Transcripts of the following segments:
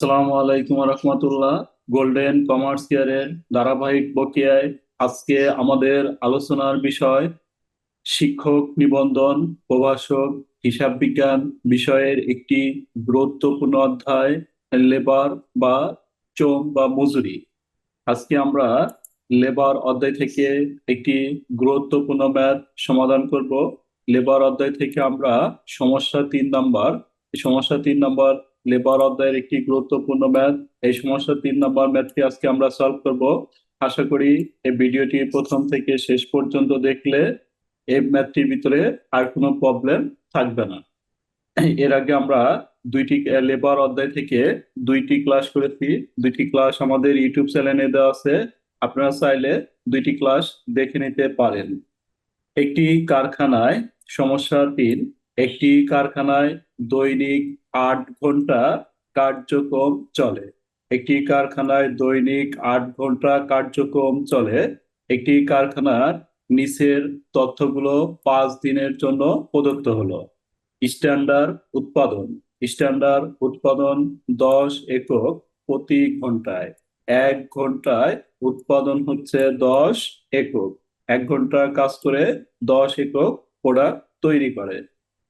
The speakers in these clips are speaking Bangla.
আসসালামু আলাইকুম রহমতুল্লাহ। গোল্ডেন কমার্স ইয়ারের ধারাবাহিক বকেয়ায় আজকে আমাদের আলোচনার বিষয় শিক্ষক নিবন্ধন, প্রভাষক, হিসাব বিজ্ঞান বিষয়ের একটি গুরুত্বপূর্ণ অধ্যায় লেবার বা শ্রম বা মজুরি। আজকে আমরা লেবার অধ্যায় থেকে একটি গুরুত্বপূর্ণ ম্যাথ সমাধান করব। লেবার অধ্যায় থেকে আমরা সমস্যা তিন নাম্বার সমস্যা তিন নাম্বার লেবার অধ্যায়ের একটি গুরুত্বপূর্ণ ম্যাথ। এই সমস্যা তিন নম্বর ম্যাথটি আজকে আমরা সলভ করব। আশা করি এই ভিডিওটি প্রথম থেকে শেষ পর্যন্ত দেখলে এই ম্যাথটির ভিতরে আর কোনো প্রবলেম থাকবে না। এর আগে আমরা দুইটি লেবার অধ্যায় থেকে দুইটি ক্লাস করেছি। দুইটি ক্লাস আমাদের ইউটিউব চ্যানেলে দেওয়া আছে। আপনারা চাইলে দুইটি ক্লাস দেখে নিতে পারেন। একটি কারখানায় সমস্যা তিন একটি কারখানায় দৈনিক আট ঘণ্টা কার্যক্রম চলে। একটি কারখানায় দৈনিক আট ঘণ্টা কার্যক্রম চলে। একটি কারখানার নিচের তথ্যগুলো পাঁচ দিনের জন্য প্রদত্ত হলো। স্ট্যান্ডার্ড উৎপাদন। স্ট্যান্ডার্ড উৎপাদন দশ একক প্রতি ঘন্টায়। এক ঘন্টায় উৎপাদন হচ্ছে দশ একক। এক ঘণ্টা কাজ করে দশ একক প্রোডাক্ট তৈরি করে।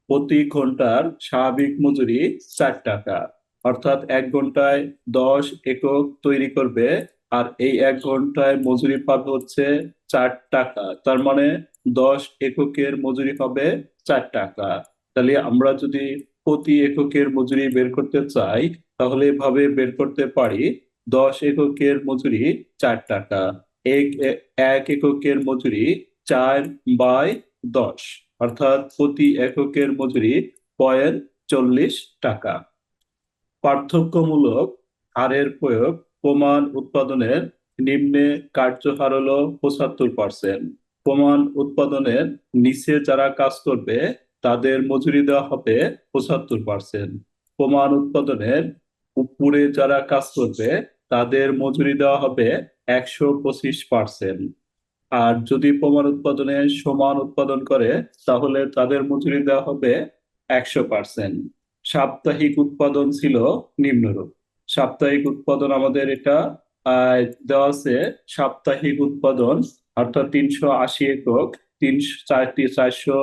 প্রতি ঘণ্টার স্বাভাবিক মজুরি চার টাকা। অর্থাৎ এক ঘন্টায় দশ একক তৈরি করবে, আর এই এক ঘন্টায় মজুরি পাবে হচ্ছে চার টাকা। তার মানে দশ এককের মজুরি হবে চার টাকা। তাহলে আমরা যদি প্রতি এককের মজুরি বের করতে চাই, তাহলে এভাবে বের করতে পারি, দশ এককের মজুরি চার টাকা। এক এক এককের মজুরি চার বাই দশ। অর্থাৎ প্রতি এককের মজুরি পয়েন্ট চল্লিশ টাকা। পার্থক্যমূলক হারের প্রয়োগ প্রমাণ উৎপাদনের নিম্নে কার্যহার হলো পঁচাত্তর পার্সেন্ট। প্রমাণ উৎপাদনের নিচে যারা কাজ করবে, তাদের মজুরি দেওয়া হবে পঁচাত্তর পার্সেন্ট। প্রমাণ উৎপাদনের উপরে যারা কাজ করবে, তাদের মজুরি দেওয়া হবে একশো পঁচিশ পার্সেন্ট। আর যদি প্রমাণ উৎপাদনে সমান উৎপাদন করে, তাহলে তাদের মজুরি দেওয়া হবে একশো পার্সেন্ট। সাপ্তাহিক উৎপাদন ছিল নিম্নরূপ। সাপ্তাহিক উৎপাদন আমাদের এটা দেওয়া আছে সাপ্তাহিক উৎপাদন, অর্থাৎ তিনশো আশি একক, তিনশো চারটি, চারশো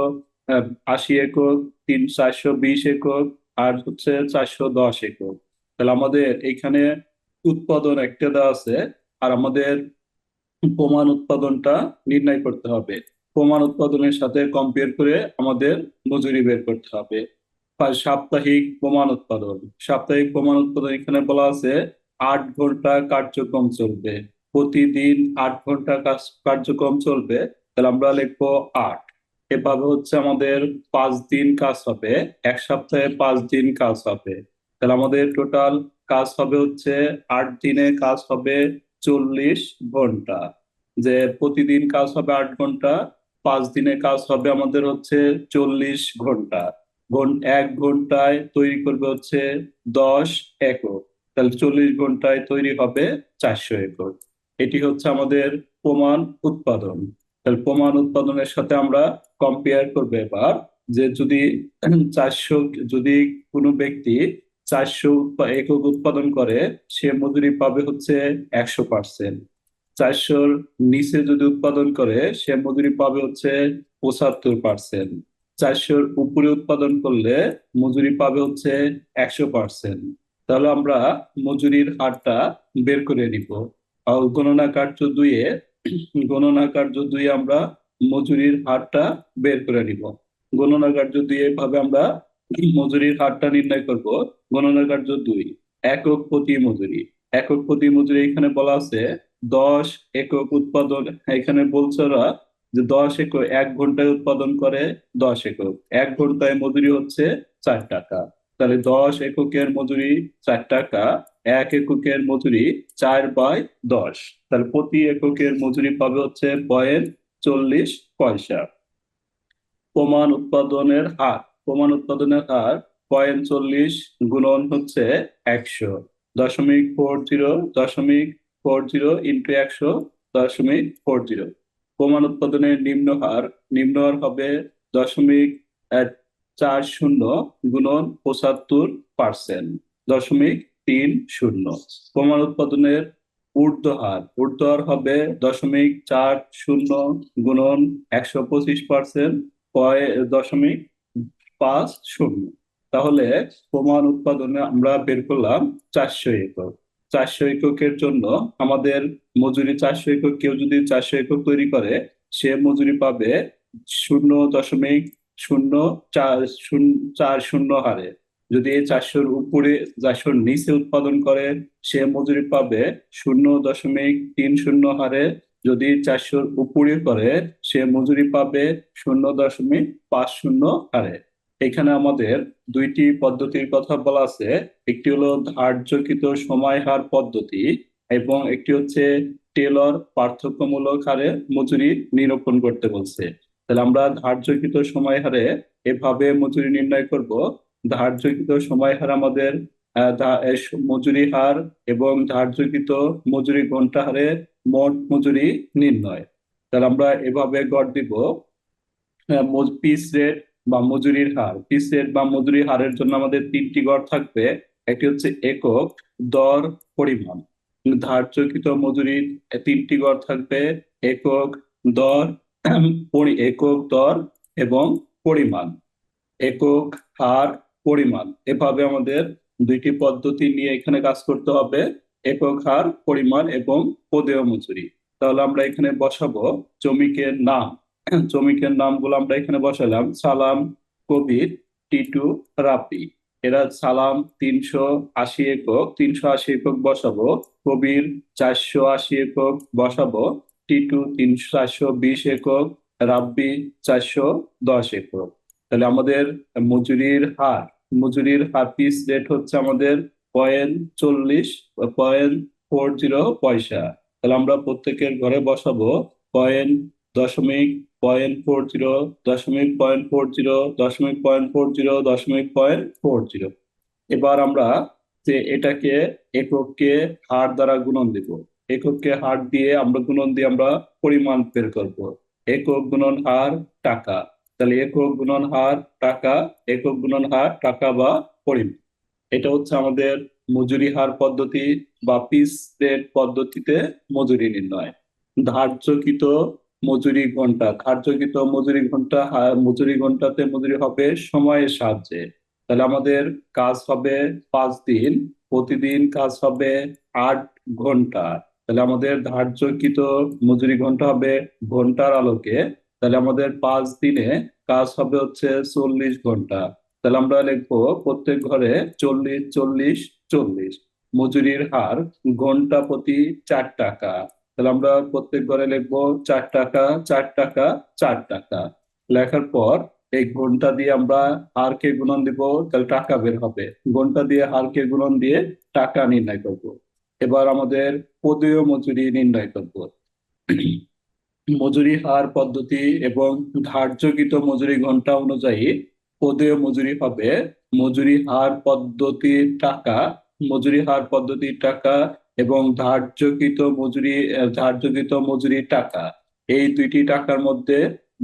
আশি একক তিন চারশো বিশ একক, আর হচ্ছে চারশো দশ একক। তাহলে আমাদের এখানে উৎপাদন একটা দেওয়া আছে, আর আমাদের প্রমাণ উৎপাদনটা নির্ণয় করতে হবে। প্রমাণ উৎপাদনের সাথে কম্পেয়ার করে আমাদের মজুরি বের করতে হবে। সাপ্তাহিক প্রমাণ উৎপাদন। সাপ্তাহিক প্রমাণ উৎপাদন এখানে বলা আছে, আট ঘণ্টা কার্যক্রম চলবে। প্রতিদিন আট ঘণ্টা কার্যক্রম চলবে। তাহলে আমরা লিখব আট। এভাবে হচ্ছে আমাদের পাঁচ দিন কাজ হবে। এক সপ্তাহে পাঁচ দিন কাজ হবে। তাহলে আমাদের টোটাল কাজ হবে হচ্ছে আট দিনে কাজ হবে চল্লিশ ঘণ্টা, যে প্রতিদিন কাজ হবে আট ঘণ্টা, পাঁচ দিনে কাজ হবে আমাদের হচ্ছে চল্লিশ ঘণ্টা। ঘন- এক ঘন্টায় তৈরি করবে হচ্ছে দশ একক তাহলে চল্লিশ ঘন্টায় তৈরি হবে চারশো একক এটি হচ্ছে আমাদের প্রমাণ উৎপাদন। তাহলে প্রমাণ উৎপাদনের সাথে আমরা কম্পেয়ার করব এবার, যে যদি চারশো, যদি কোনো ব্যক্তি চারশো একক উৎপাদন করে, সে মজুরি পাবে হচ্ছে একশো পার্সেন্ট। চারশোর নিচে যদি উৎপাদন করে, সে মজুরি পাবে হচ্ছে পঁচাত্তর পার্সেন্ট। চারশোর উপরে উৎপাদন করলে মজুরি পাবে হচ্ছে একশো পার্সেন্ট। তাহলে আমরা মজুরির হারটা বের করে নিব। আর গণনা কার্য দুইয়ে গণনা কার্য দুইয়ে আমরা মজুরির হারটা বের করে নিব। গণনা কার্য দুইয়ে এভাবে আমরা মজুরির হারটা নির্ণয় করব গণনা কার্য দুই, একক প্রতি মজুরি। একক প্রতি মজুরি এখানে বলা আছে, দশ একক উৎপাদন এখানে বলছে ওরা যে দশ একক, এক ঘন্টায় উৎপাদন করে দশ একক। এক ঘন্টায় মজুরি হচ্ছে চার টাকা। তাহলে দশ এককের মজুরি চার টাকা, এক এককের মজুরি চার বাই দশ। তাহলে প্রতি এককের মজুরি পাবে হচ্ছে পয়েন্ট চল্লিশ পয়সা। প্রমাণ উৎপাদনের হার। প্রমাণ উৎপাদনের হার পয়েন্ট চল্লিশ গুণন হচ্ছে একশো দশমিক ফোর জিরো দশমিক ফোর জিরো ইন্টু একশো দশমিক ফোর জিরো। প্রমাণ উৎপাদনের নিম্ন হার নিম্ন হার হবে দশমিক চার শূন্য গুণন পঁচাত্তর পার্সেন্ট দশমিক তিন শূন্য। প্রমাণ উৎপাদনের ঊর্ধ্ব হার ঊর্ধ্ব হার হবে দশমিক চার শূন্য গুণন একশো পঁচিশ পার্সেন্ট দশমিক পাঁচ শূন্য। তাহলে প্রমাণ উৎপাদনে আমরা বের করলাম চারশো একক। চারশো এককের জন্য আমাদের মজুরি চারশো একক, কেউ যদি চারশো একক তৈরি করে, সে মজুরি পাবে শূন্য দশমিক শূন্য চার শূন্য চার শূন্য হারে। যদি এই চারশোর উপরে চারশোর নিচে উৎপাদন করে, সে মজুরি পাবে শূন্য দশমিক তিন শূন্য হারে। যদি চারশোর উপরে করে, সে মজুরি পাবে শূন্য দশমিক পাঁচ শূন্য হারে। এখানে আমাদের দুইটি পদ্ধতির কথা বলা আছে। একটি হলো ধার্যকৃত সময় হার পদ্ধতি এবং একটি হচ্ছে টেলর পার্থক্যমূলক হারে মজুরি নিরূপণ করতে বলছে। তাহলে আমরা ধার্যকৃত সময় হারে এভাবে মজুরি নির্ণয় করব। ধার্যকৃত সময় হার আমাদের মজুরি হার এবং ধার্যকৃত মজুরি ঘণ্টা হারে মোট মজুরি নির্ণয়। তাহলে আমরা এভাবে গড় দিব। পিস রেট বা মজুরির হার পিস রেট বা মজুরি হারের জন্য আমাদের তিনটি গড় থাকবে, একটি হচ্ছে একক দর পরিমাণ। ধার্যকৃত মজুরির তিনটি গড় থাকবে, একক দর একক দর এবং পরিমাণ। একক হার, পরিমাণ, এভাবে আমাদের দুইটি পদ্ধতি নিয়ে এখানে কাজ করতে হবে, একক হার, পরিমাণ এবং পদেয় মজুরি। তাহলে আমরা এখানে বসাবো জমিকে নাম। শ্রমিকের নামগুলো আমরা এখানে বসালাম। সালাম, কবির, টিটু রাপি এরা সালাম তিনশো আশি একক, তিনশো আশি একক বসাবো। কবির চারশো আশি একক বসাবো। টিটু তিনশো চারশো বিশ একক, রাব্বি চারশো দশ একক। তাহলে আমাদের মজুরির হার মজুরির হার পিস রেট হচ্ছে আমাদের পয়েন্ট চল্লিশ, পয়েন্ট ফোর জিরো পয়সা। তাহলে আমরা প্রত্যেকের ঘরে বসাবো পয়েন্ট দশমিক পয়েন্ট ফোর জিরো, দশমিক পয়েন্ট ফোর জিরো, দশমিক পয়েন্ট ফোর জিরো, দশমিক পয়েন্ট ফোর জিরো। এবার আমরা যে এটাকে এককে হার দ্বারা গুণন দিব। এককে হার দিয়ে আমরা গুণন দিয়ে আমরা পরিমাণ বের করব। একক গুণন হার টাকা। তাহলে একক গুণন হার টাকা, একক গুণন হার টাকা বা পরিমাণ। এটা হচ্ছে আমাদের মজুরি হার পদ্ধতি বা পিস রেট পদ্ধতিতে মজুরি নির্ণয়। ধার্যকৃত মজুরি ঘণ্টা ধার্যকৃত মজুরি ঘণ্টা মজুরি ঘন্টাতে মজুরি হবে সময়ের সাহায্যে। তাহলে আমাদের কাজ হবে পাঁচ দিন, প্রতিদিন কাজ হবে আট ঘণ্টা। তাহলে আমাদের ধার্যকৃত মজুরি ঘণ্টা হবে ঘণ্টার আলোকে। তাহলে আমাদের পাঁচ দিনে কাজ হবে হচ্ছে চল্লিশ ঘণ্টা। তাহলে আমরা লিখব প্রত্যেক ঘরে চল্লিশ চল্লিশ চল্লিশ। মজুরির হার ঘণ্টা প্রতি চার টাকা। তাহলে আমরা প্রত্যেক ঘরে লিখব চার টাকা চার টাকা চার টাকা। লেখার পর এই ঘণ্টা দিয়ে আমরা হারকে গুণন দিব, তাহলে টাকা বের হবে। ঘণ্টা দিয়ে হারকে গুণন দিয়ে টাকা নির্ণয় করব। এবার আমাদের পদীয় মজুরি নির্ণয় করব। মজুরি হার পদ্ধতি এবং ধার্যকৃত মজুরি ঘণ্টা অনুযায়ী পদেয় মজুরি হবে মজুরি হার পদ্ধতির টাকা, মজুরি হার পদ্ধতির টাকা এবং ধার্যকৃত মজুরি ধার্যকৃত মজুরির টাকা, এই দুইটি টাকার মধ্যে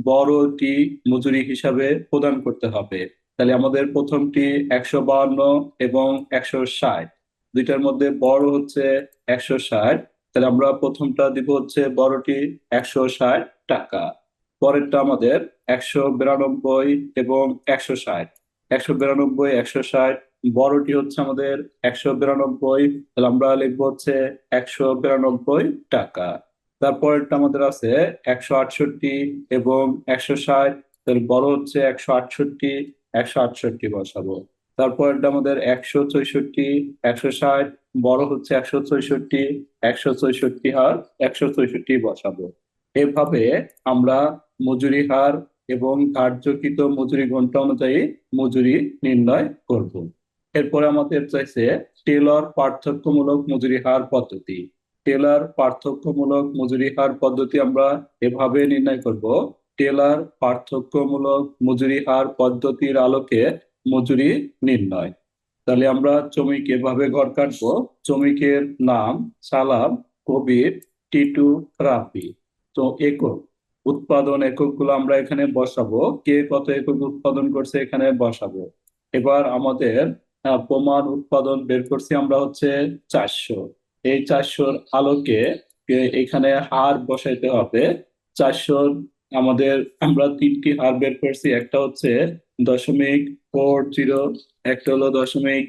বড়টি মজুরি হিসাবে প্রদান করতে হবে। তাহলে আমাদের প্রথমটি একশো বাহান্ন এবং একশো ষাট। দুইটার মধ্যে বড় হচ্ছে একশো ষাট। তাহলে আমরা প্রথমটা দিব হচ্ছে বড়টি একশো ষাট টাকা। পরেরটা আমাদের একশো বিরানব্বই এবং একশো ষাট। একশো বিরানব্বই, একশো ষাট বড়টি হচ্ছে আমাদের একশো বিরানব্বই, তাহলে আমরা লিখব হচ্ছে একশো বিরানব্বই টাকা। তারপরেরটা আমাদের আছে একশো আটষট্টি এবং একশো ষাট, তাহলে বড় হচ্ছে একশো আটষট্টি একশো আটষট্টি বসাবো। তারপরেরটা আমাদের একশো চৌষট্টি, একশো ষাট, বড় হচ্ছে একশো চৌষট্টি একশো চৌষট্টি হার, একশো চৌষট্টি বসাবো। এভাবে আমরা মজুরি হার এবং কার্যকৃত মজুরি ঘণ্টা অনুযায়ী মজুরি নির্ণয় করব। এরপরে আমাদের চাইছে টেলর পার্থক্যমূলক মজুরি হার পদ্ধতি। টেলার পার্থক্যমূলক মজুরি হার পদ্ধতি আমরা এভাবে নির্ণয় করব। টেলার পার্থক্যমূলক মজুরি হার পদ্ধতির আলোকে মজুরি নির্ণয়। তাহলে আমরা শ্রমিক এভাবে ঘর কাটবো। শ্রমিকের নাম সালাম, কবির, টিটু, রাফি। তো একক, উৎপাদন এককগুলো আমরা এখানে বসাবো। কে কত একক উৎপাদন করছে এখানে বসাবো। এবার আমাদের প্রমাণ, উৎপাদন বের করছি আমরা হচ্ছে চারশো। এই চারশোর আলোকে এখানে হার বসাইতে হবে। চারশোর আমাদের আমরা তিনটি হার বের করছি। একটা হচ্ছে দশমিক ফোর জিরো, একটা হলো দশমিক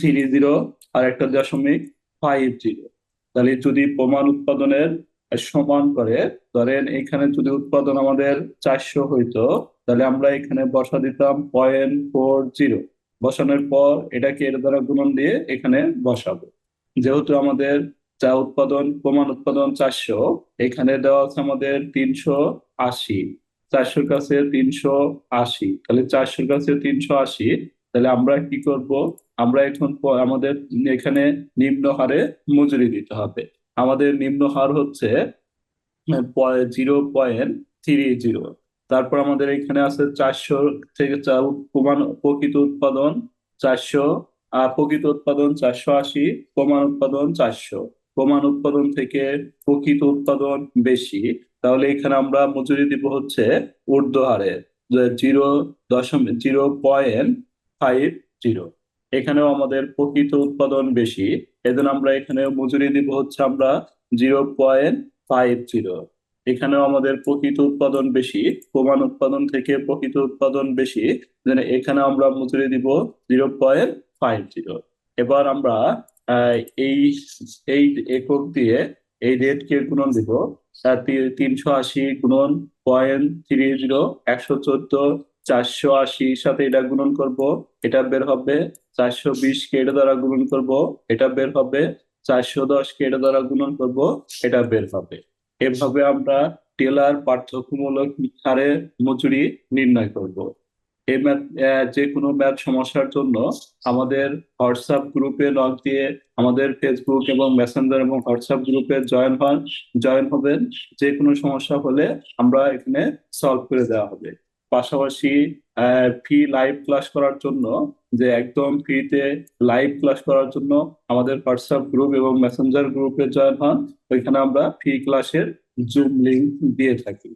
থ্রি জিরো আর একটা দশমিক ফাইভ জিরো। তাহলে যদি প্রমাণ উৎপাদনের সমান করে, ধরেন এখানে যদি উৎপাদন আমাদের চারশো হইতো, তাহলে আমরা এখানে বসা দিতাম পয়েন্ট ফোর জিরো বসানোর পর এটাকে এর দ্বারা গুণন দিয়ে এখানে বসাবো। যেহেতু আমাদের চা উৎপাদন, প্রমাণ উৎপাদন চারশো, এখানে দেওয়া আছে আমাদের তিনশো আশি। চারশোর কাছে তিনশো আশি। তাহলে চারশোর কাছে তিনশো আশি, তাহলে আমরা কি করব? আমরা এখন আমাদের এখানে নিম্ন হারে মজুরি দিতে হবে। আমাদের নিম্ন হার হচ্ছে জিরো পয়েন্ট থ্রি জিরো। তারপর আমাদের এখানে আছে চারশো থেকে চা- প্রমাণ প্রকৃত উৎপাদন চারশো, আহ, প্রকৃত উৎপাদন চারশো আশি, প্রমাণ উৎপাদন চারশো। প্রমাণ উৎপাদন থেকে প্রকৃত উৎপাদন বেশি। তাহলে এখানে আমরা মজুরি দিব হচ্ছে ঊর্ধ্ব হারে জিরো দশমিক জিরো পয়েন্ট ফাইভ জিরো। এখানেও আমাদের প্রকৃত উৎপাদন বেশি। এজন্য আমরা এখানে মজুরি দিব হচ্ছে আমরা জিরো পয়েন্ট ফাইভ জিরো। এখানেও আমাদের প্রকৃত উৎপাদন বেশি, প্রমাণ উৎপাদন থেকে প্রকৃত উৎপাদন বেশি এখানে আমরা মজুরি দিব জিরো পয়েন্ট ফাইভ জিরো এবার আমরা এই এই একক দিয়ে এই রেটকে গুণন দিব তিনশো আশি গুণন পয়েন্ট থ্রি জিরো একশো চোদ্দ, চারশো আশির সাথে এটা গুণন করব, এটা বের হবে চারশো বিশ কে এটা দ্বারা গুণন করব, এটা বের হবে চারশো দশ কে এটা দ্বারা গুণন করব, এটা বের হবে। এভাবে আমরা টেলার পার্থক্যমূলক হারে মজুরি নির্ণয় করব। এই ম্যাথ যে কোনো ম্যাথ সমস্যার জন্য আমাদের হোয়াটসঅ্যাপ গ্রুপে লগ দিয়ে আমাদের ফেসবুক এবং মেসেঞ্জার এবং হোয়াটসঅ্যাপ গ্রুপে জয়েন হন, জয়েন হবেন। যে কোনো সমস্যা হলে আমরা এখানে সলভ করে দেওয়া হবে। পাশাপাশি ফ্রি লাইভ ক্লাস করার জন্য, যে একদম ফ্রিতে লাইভ ক্লাস করার জন্য আমাদের হোয়াটসঅ্যাপ গ্রুপ এবং মেসেঞ্জার গ্রুপে জয়েন হন, ওইখানে আমরা ফ্রি ক্লাসের জুম লিঙ্ক দিয়ে থাকি।